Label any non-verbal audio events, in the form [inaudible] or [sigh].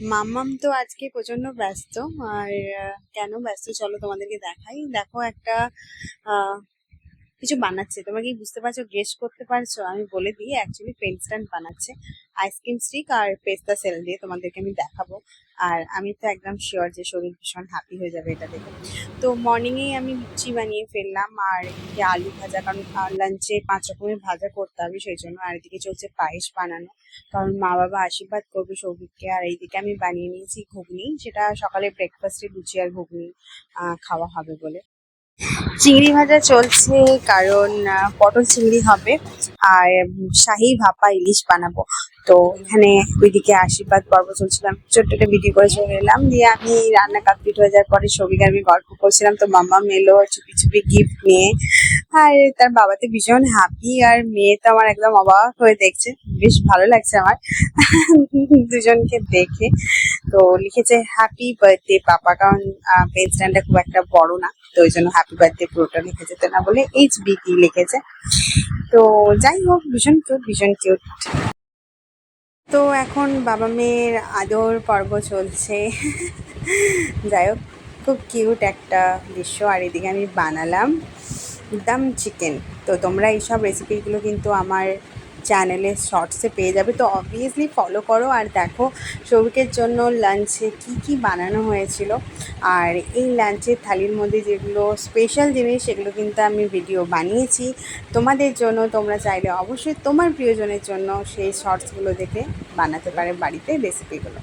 মাম্মাম তো আজকে প্রচণ্ড ব্যস্ত আর কেন ব্যস্ত চলো তোমাদেরকে দেখাই। দেখো একটা কিছু বানাচ্ছে। তোমরা কি বুঝতে পারছ? গেস করতে পারছ? আমি বলে দিই অ্যাকচুয়ালি পেন স্ট্যান্ড বানাচ্ছে। আইসক্রিম স্টিক আর পেস্তা সেল দিয়ে তোমাদেরকে আমি দেখাবো। আর আমি তো একদম শিওর যে শরীর ভীষণ হ্যাপি হয়ে যাবে এটা দেখে। তো মর্নিংয়েই আমি লুচি বানিয়ে ফেললাম আর এদিকে আলু ভাজা, কারণ লাঞ্চে পাঁচ রকমের ভাজা করতে হবে, সেই জন্য। আর এদিকে চলছে পায়েস বানানো। কারণ মা বাবা আশীর্বাদ করবে সৌভিককে। আর এইদিকে আমি বানিয়ে নিয়েছি ঘুগনি, সেটা সকালে ব্রেকফাস্টে লুচি আর ঘুগনি খাওয়া হবে বলে। চিংড়ি ভাজা চলছে, কারণ পটল চিংড়ি হবে আর শাহি ভাপা ইলিশ বানাবো। তো এখানে ওইদিকে আশীর্বাদ পর্ব চলছিলাম ছোট্ট একটা ভিডিও করে চলে এলাম দিয়ে আমি রান্না কমপ্লিট হয়ে যাওয়ার পরে সবিক আমি গল্প করছিলাম। তো মাম্মা মেলো, চুপি চুপি গিফট নিয়ে। আর তার বাবাতে ভীষণ হ্যাপি আর মেয়ে তো আমার একদম অবাক হয়ে দেখছে। বেশ ভালো লাগছে আমার। [laughs] দুজনকে দেখে। তো লিখেছে হ্যাপি বার্থডে পাপা কারণ পেন স্ট্যান্ডটা খুব একটা বড় না, তো ওই জন্য হ্যাপি বার্থডে পুরোটা লিখেছে তো না বলে এইচ বিটি লিখেছে। তো যাই হোক, ভীষণ কিউট ভীষণ কিউট তো এখন বাবা মেয়ের আদর পর্ব চলছে। যাই হোক, খুব কিউট একটা দৃশ্য। আর এদিকে আমি বানালাম দাম চিকেন। তো তোমরা এইসব রেসিপিগুলো কিন্তু আমার চ্যানেলে শর্টসে পেয়ে যাবে। তো অবভিয়াসলি ফলো করো আর দেখো সৌভিকের জন্য লাঞ্চে কি কি বানানো হয়েছিল। আর এই লাঞ্চের থালির মধ্যে যেগুলো স্পেশাল জিনিস, সেগুলো কিন্তু আমি ভিডিও বানিয়েছি। তোমাদের জন্য তোমরা চাইলে অবশ্যই তোমার প্রিয়জনের জন্য সেই শর্টসগুলো দেখে বানাতে পারে বাড়িতে রেসিপিগুলো